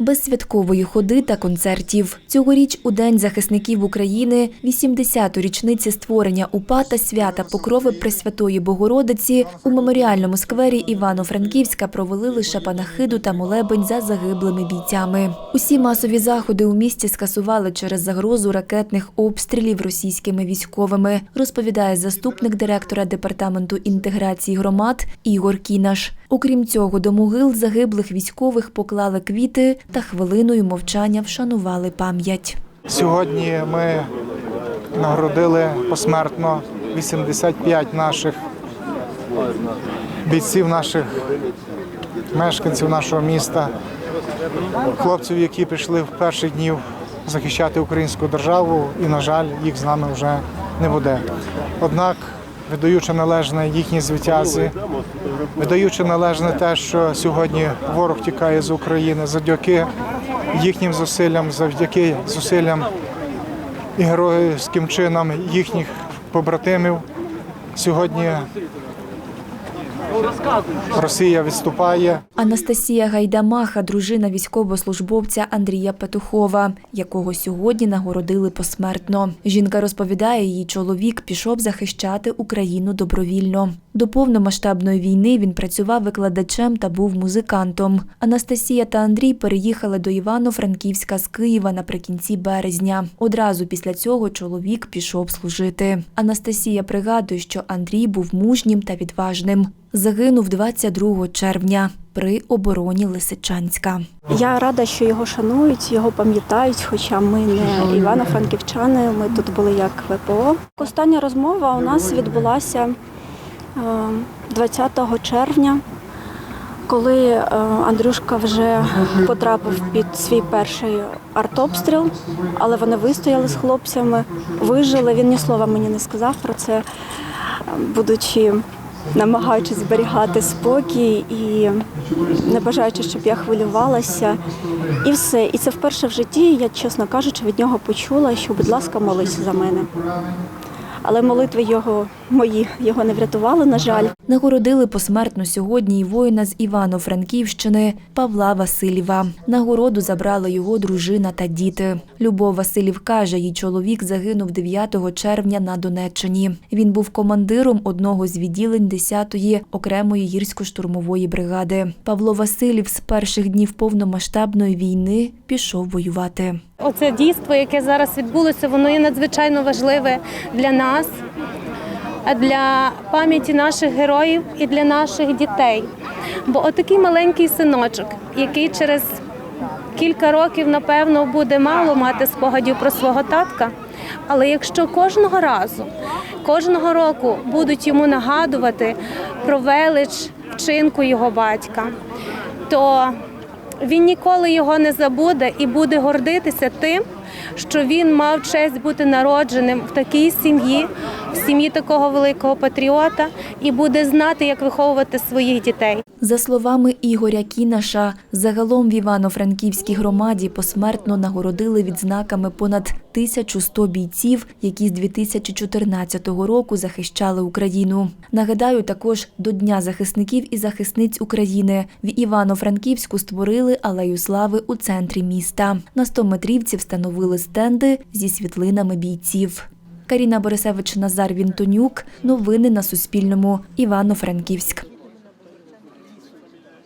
без святкової ходи та концертів. Цьогоріч у День захисників України, 80-ту річниці створення УПА та свята Покрови Пресвятої Богородиці у меморіальному сквері Івано-Франківська провели лише панахиду та молебень за загиблими бійцями. Усі масові заходи у місті скасували через загрозу ракетних обстрілів російськими військовими, розповідає заступник директора департаменту інтеграції громад Ігор Кінаш. Окрім цього, до могил загиблих військових поклали квіти та хвилиною мовчання вшанували пам'ять. Сьогодні ми нагородили посмертно 85 наших бійців, наших мешканців нашого міста, хлопців, які прийшли в перших днів захищати українську державу, і, на жаль, їх з нами вже не буде. Однак, віддаючи належне їхні звитязі, видаючи належне те, що сьогодні ворог тікає з України завдяки їхнім зусиллям, завдяки зусиллям і геройським чинам їхніх побратимів. Сьогодні Росія відступає. Анастасія Гайдамаха, дружина військовослужбовця Андрія Петухова, якого сьогодні нагородили посмертно. Жінка розповідає, її чоловік пішов захищати Україну добровільно. До повномасштабної війни він працював викладачем та був музикантом. Анастасія та Андрій переїхали до Івано-Франківська з Києва наприкінці березня. Одразу після цього чоловік пішов служити. Анастасія пригадує, що Андрій був мужнім та відважним. Загинув 22 червня при обороні Лисичанська. Я рада, що його шанують, його пам'ятають, хоча ми не івано-франківчани, ми тут були як ВПО. Остання розмова у нас відбулася 20 червня, коли е, Андрюшка вже потрапив під свій перший артобстріл, але вони вистояли з хлопцями, вижили. Він ні слова мені не сказав про це, е, будучи намагаючись зберігати спокій і не бажаючи, щоб я хвилювалася. І все. І це вперше в житті, я, чесно кажучи, від нього почула, що, будь ласка, молись за мене. Але молитви його мої його не врятували, на жаль. Нагородили посмертно сьогодні і воїна з Івано-Франківщини Павла Васильєва. Нагороду забрали його дружина та діти. Любов Васильєв каже, її чоловік загинув 9 червня на Донеччині. Він був командиром одного з відділень 10-ї окремої гірсько-штурмової бригади. Павло Васильєв з перших днів повномасштабної війни пішов воювати. Оце дійство, яке зараз відбулося, воно є надзвичайно важливе для нас, для пам'яті наших героїв і для наших дітей. Бо отакий маленький синочок, який через кілька років, напевно, буде мало мати спогадів про свого татка. Але якщо кожного разу, кожного року будуть йому нагадувати про велич вчинку його батька, то він ніколи його не забуде і буде гордитися тим, що він мав честь бути народженим в такій сім'ї, в сім'ї такого великого патріота, і буде знати, як виховувати своїх дітей. За словами Ігоря Кінаша, загалом в Івано-Франківській громаді посмертно нагородили відзнаками понад 1100 бійців, які з 2014 року захищали Україну. Нагадаю, також до Дня захисників і захисниць України в Івано-Франківську створили алею слави у центрі міста. На 100 метрівці встановили стенди зі світлинами бійців. Каріна Борисевич Назар Вінтонюк. Новини на Суспільному. Івано-Франківськ.